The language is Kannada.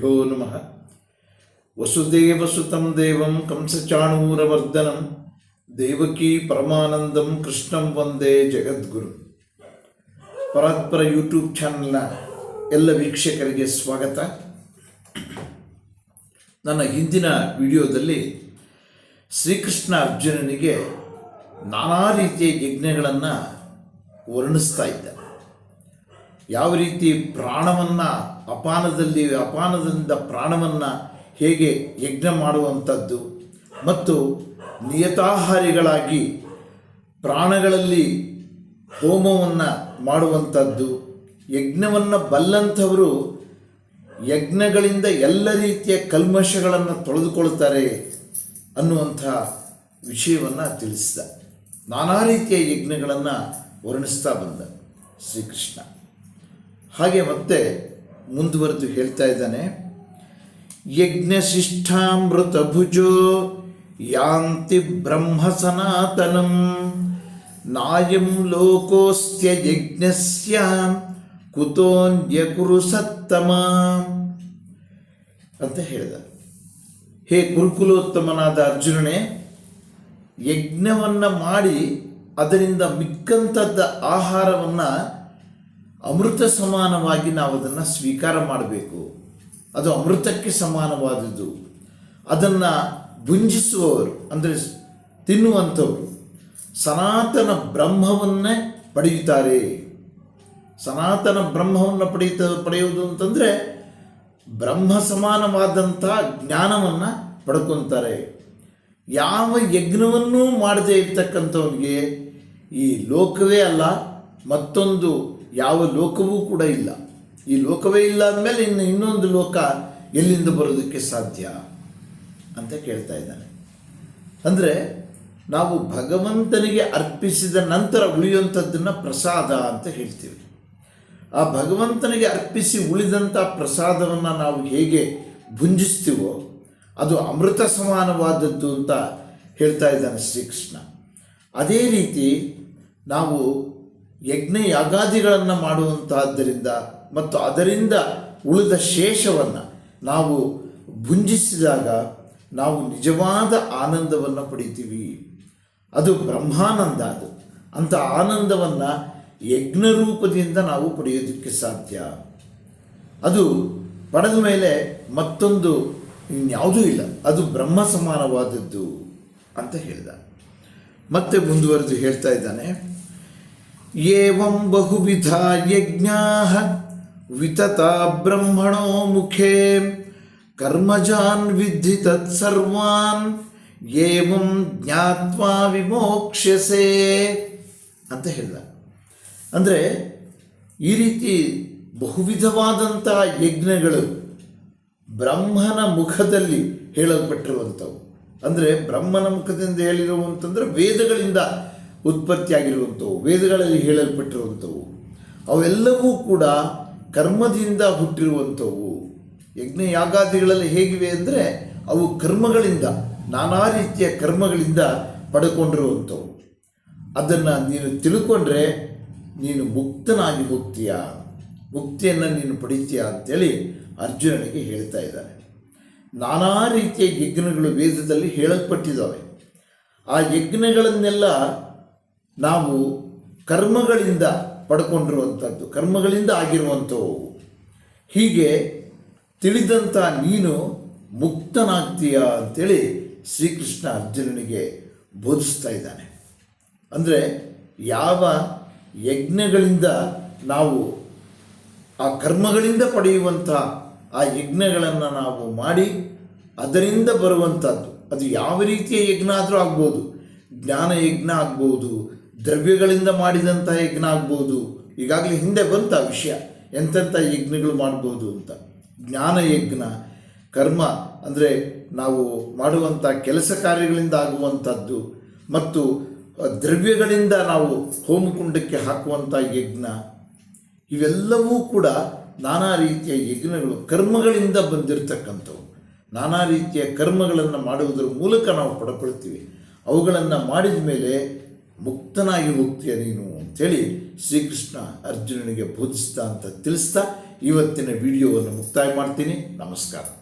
ಗುರುಭ್ಯೋ ನಮಃ ವಸುದೇವಸುತಂ ದೇವಂ ಕಂಸಚಾಣೂರವರ್ಧನಂ ದೇವಕಿ ಪರಮಾನಂದಂ ಕೃಷ್ಣಂ ವಂದೇ ಜಗದ್ಗುರು ಪರಾತ್ಪರ ಯೂಟ್ಯೂಬ್ ಚಾನಲ್ನ ಎಲ್ಲ ವೀಕ್ಷಕರಿಗೆ ಸ್ವಾಗತ. ನನ್ನ ಹಿಂದಿನ ವಿಡಿಯೋದಲ್ಲಿ ಶ್ರೀಕೃಷ್ಣ ಅರ್ಜುನನಿಗೆ ನಾನಾ ರೀತಿಯ ಯಜ್ಞಗಳನ್ನು ವರ್ಣಿಸ್ತಾ ಇದ್ದ. ಯಾವ ರೀತಿ ಪ್ರಾಣವನ್ನು, ಅಪಾನದಲ್ಲಿ, ಅಪಾನದಿಂದ ಪ್ರಾಣವನ್ನು ಹೇಗೆ ಯಜ್ಞ ಮಾಡುವಂಥದ್ದು ಮತ್ತು ನಿಯತಾಹಾರಿಗಳಾಗಿ ಪ್ರಾಣಗಳಲ್ಲಿ ಹೋಮವನ್ನು ಮಾಡುವಂಥದ್ದು, ಯಜ್ಞವನ್ನು ಬಲ್ಲಂಥವರು ಯಜ್ಞಗಳಿಂದ ಎಲ್ಲ ರೀತಿಯ ಕಲ್ಮಶಗಳನ್ನು ತೊಳೆದುಕೊಳ್ತಾರೆ ಅನ್ನುವಂಥ ವಿಷಯವನ್ನು ತಿಳಿಸಿದ. ನಾನಾ ರೀತಿಯ ಯಜ್ಞಗಳನ್ನು ವರ್ಣಿಸ್ತಾ ಬಂದ ಶ್ರೀಕೃಷ್ಣ. ಹಾಗೆ ಮತ್ತೆ ಮುಂದುವರೆದು ಹೇಳ್ತಾ ಇದ್ದಾನೆ ಯಜ್ಞಶಿಷ್ಟಾಮೃತ ಭುಜೋ ಯಾಂತಿ ಬ್ರಹ್ಮ ಸನಾತನಂ, ನಾಯಂ ಲೋಕೋಸ್ಯ ಯಜ್ಞಸ್ಯ, ಕುತೋನ್ಯ ಕುರು ಸತ್ತಮ ಅಂತ ಹೇಳಿದ ಹೇ ಕುರುಕುಲೋತ್ತಮನಾದ ಅರ್ಜುನನೇ, ಯಜ್ಞವನ್ನು ಮಾಡಿ ಅದರಿಂದ ಮಿಕ್ಕಂಥದ್ದ ಆಹಾರವನ್ನು ಅಮೃತ ಸಮಾನವಾಗಿ ನಾವು ಅದನ್ನು ಸ್ವೀಕಾರ ಮಾಡಬೇಕು. ಅದು ಅಮೃತಕ್ಕೆ ಸಮಾನವಾದದ್ದು. ಅದನ್ನು ಭುಂಜಿಸುವವರು, ಅಂದರೆ ತಿನ್ನುವಂಥವರು, ಸನಾತನ ಬ್ರಹ್ಮವನ್ನೇ ಪಡೆಯುತ್ತಾರೆ. ಸನಾತನ ಬ್ರಹ್ಮವನ್ನು ಪಡೆಯುತ್ತ, ಪಡೆಯುವುದು ಅಂತಂದರೆ ಬ್ರಹ್ಮ ಸಮಾನವಾದಂಥ ಜ್ಞಾನವನ್ನು ಪಡ್ಕೊತಾರೆ. ಯಾವ ಯಜ್ಞವನ್ನೂ ಮಾಡದೇ ಇರ್ತಕ್ಕಂಥವನಿಗೆ ಈ ಲೋಕವೇ ಅಲ್ಲ, ಮತ್ತೊಂದು ಯಾವ ಲೋಕವೂ ಕೂಡ ಇಲ್ಲ. ಈ ಲೋಕವೇ ಇಲ್ಲ ಅಂದಮೇಲೆ ಇನ್ನು ಇನ್ನೊಂದು ಲೋಕ ಎಲ್ಲಿಂದ ಬರೋದಕ್ಕೆ ಸಾಧ್ಯ ಅಂತ ಕೇಳ್ತಾ ಇದ್ದಾನೆ. ಅಂದರೆ ನಾವು ಭಗವಂತನಿಗೆ ಅರ್ಪಿಸಿದ ನಂತರ ಉಳಿಯುವಂಥದ್ದನ್ನು ಪ್ರಸಾದ ಅಂತ ಹೇಳ್ತೀವಿ. ಆ ಭಗವಂತನಿಗೆ ಅರ್ಪಿಸಿ ಉಳಿದಂಥ ಪ್ರಸಾದವನ್ನು ನಾವು ಹೇಗೆ ಭುಂಜಿಸ್ತೀವೋ ಅದು ಅಮೃತ ಸಮಾನವಾದದ್ದು ಅಂತ ಹೇಳ್ತಾ ಇದ್ದಾನೆ ಶ್ರೀಕೃಷ್ಣ. ಅದೇ ರೀತಿ ನಾವು ಯಜ್ಞ ಯಾಗಾದಿಗಳನ್ನು ಮಾಡುವಂತಹದ್ದರಿಂದ ಮತ್ತು ಅದರಿಂದ ಉಳಿದ ಶೇಷವನ್ನು ನಾವು ಭುಂಜಿಸಿದಾಗ ನಾವು ನಿಜವಾದ ಆನಂದವನ್ನು ಪಡಿತೀವಿ. ಅದು ಬ್ರಹ್ಮಾನಂದ ಅದು. ಅಂಥ ಆನಂದವನ್ನು ಯಜ್ಞ ರೂಪದಿಂದ ನಾವು ಪಡೆಯೋದಕ್ಕೆ ಸಾಧ್ಯ. ಅದು ಪಡೆದ ಮೇಲೆ ಮತ್ತೊಂದು ಇನ್ಯಾವುದೂ ಇಲ್ಲ. ಅದು ಬ್ರಹ್ಮ ಸಮಾನವಾದದ್ದು ಅಂತ ಹೇಳಿದ. ಮತ್ತೆ ಮುಂದುವರೆದು ಹೇಳ್ತಾ ಇದ್ದಾನೆ. ಏವಂ ಬಹುವಿಧ ಯಜ್ಞಾ ವಿತತಾ ಬ್ರಹ್ಮಣೋ ಮುಖೇ ಕರ್ಮಜಾನ್ ವಿಧಿ ತತ್ಸರ್ವಾನ್ ಏವಂ ಜ್ಞಾತ್ವಾ ವಿಮೋಕ್ಷ್ಯಸೆ ಅಂತ ಹೇಳಿದ ಅಂದರೆ ಈ ರೀತಿ ಬಹುವಿಧವಾದಂತಹ ಯಜ್ಞಗಳು ಬ್ರಹ್ಮನ ಮುಖದಲ್ಲಿ ಹೇಳಲ್ಪಟ್ಟಿರುವಂಥವು. ಅಂದರೆ ಬ್ರಹ್ಮನ ಮುಖದಿಂದ ಹೇಳಿರುವಂತಂದರೆ ವೇದಗಳಿಂದ ಉತ್ಪತ್ತಿಯಾಗಿರುವಂಥವು, ವೇದಗಳಲ್ಲಿ ಹೇಳಲ್ಪಟ್ಟಿರುವಂಥವು, ಅವೆಲ್ಲವೂ ಕೂಡ ಕರ್ಮದಿಂದ ಹುಟ್ಟಿರುವಂಥವು. ಯಜ್ಞ ಯಾಗಾದಿಗಳಲ್ಲಿ ಹೇಗಿವೆ ಅಂದರೆ ಅವು ಕರ್ಮಗಳಿಂದ, ನಾನಾ ರೀತಿಯ ಕರ್ಮಗಳಿಂದ ಪಡ್ಕೊಂಡಿರುವಂಥವು. ಅದನ್ನು ನೀನು ತಿಳ್ಕೊಂಡ್ರೆ ನೀನು ಮುಕ್ತನಾಗಿ ಹೋಗ್ತೀಯ? ಮುಕ್ತಿಯನ್ನು ನೀನು ಪಡಿತೀಯ ಅಂತೇಳಿ ಅರ್ಜುನನಿಗೆ ಹೇಳ್ತಾ ಇದ್ದಾರೆ ನಾನಾ ರೀತಿಯ ಯಜ್ಞಗಳು ವೇದದಲ್ಲಿ ಹೇಳಲ್ಪಟ್ಟಿದ್ದಾವೆ. ಆ ಯಜ್ಞಗಳನ್ನೆಲ್ಲ ನಾವು ಕರ್ಮಗಳಿಂದ ಪಡ್ಕೊಂಡಿರುವಂಥದ್ದು, ಕರ್ಮಗಳಿಂದ ಆಗಿರುವಂಥವು. ಹೀಗೆ ತಿಳಿದಂಥ ನೀನು ಮುಕ್ತನಾಗ್ತೀಯ ಅಂತೇಳಿ ಶ್ರೀಕೃಷ್ಣ ಅರ್ಜುನನಿಗೆ ಬೋಧಿಸ್ತಾ ಇದ್ದಾನೆ. ಅಂದರೆ ಯಾವ ಯಜ್ಞಗಳಿಂದ ನಾವು ಆ ಕರ್ಮಗಳಿಂದ ಪಡೆಯುವಂಥ ಆ ಯಜ್ಞಗಳನ್ನು ನಾವು ಮಾಡಿ ಅದರಿಂದ ಬರುವಂಥದ್ದು. ಅದು ಯಾವ ರೀತಿಯ ಯಜ್ಞ ಆದರೂ ಆಗ್ಬೋದು. ಜ್ಞಾನ ಯಜ್ಞ ಆಗ್ಬೋದು ದ್ರವ್ಯಗಳಿಂದ ಮಾಡಿದಂಥ ಯಜ್ಞ ಆಗ್ಬೋದು. ಈಗಾಗಲೇ ಹಿಂದೆ ಬಂತ ವಿಷಯ. ಎಂತೆಂಥ ಯಜ್ಞಗಳು ಮಾಡ್ಬೋದು ಅಂತ. ಜ್ಞಾನ ಯಜ್ಞ, ಕರ್ಮ ಅಂದರೆ ನಾವು ಮಾಡುವಂಥ ಕೆಲಸ ಕಾರ್ಯಗಳಿಂದ ಆಗುವಂಥದ್ದು ಮತ್ತು ದ್ರವ್ಯಗಳಿಂದ ನಾವು ಹೋಮಕುಂಡಕ್ಕೆ ಹಾಕುವಂಥ ಯಜ್ಞ. ಇವೆಲ್ಲವೂ ಕೂಡ ನಾನಾ ರೀತಿಯ ಯಜ್ಞಗಳು, ಕರ್ಮಗಳಿಂದ ಬಂದಿರತಕ್ಕಂಥವು. ನಾನಾ ರೀತಿಯ ಕರ್ಮಗಳನ್ನು ಮಾಡುವುದರ ಮೂಲಕ ನಾವು ಪಡ್ಕೊಳ್ತೀವಿ. ಅವುಗಳನ್ನು ಮಾಡಿದ ಮೇಲೆ ಮುಕ್ತನಾಗಿ ಹೋಗ್ತೀಯ ನೀನು ಅಂಥೇಳಿ ಶ್ರೀಕೃಷ್ಣ ಅರ್ಜುನನಿಗೆ ಬೋಧಿಸ್ತಾ ಅಂತ ತಿಳಿಸ್ತಾ ಇವತ್ತಿನ ವಿಡಿಯೋವನ್ನು ಮುಕ್ತಾಯ ಮಾಡ್ತೀನಿ. ನಮಸ್ಕಾರ.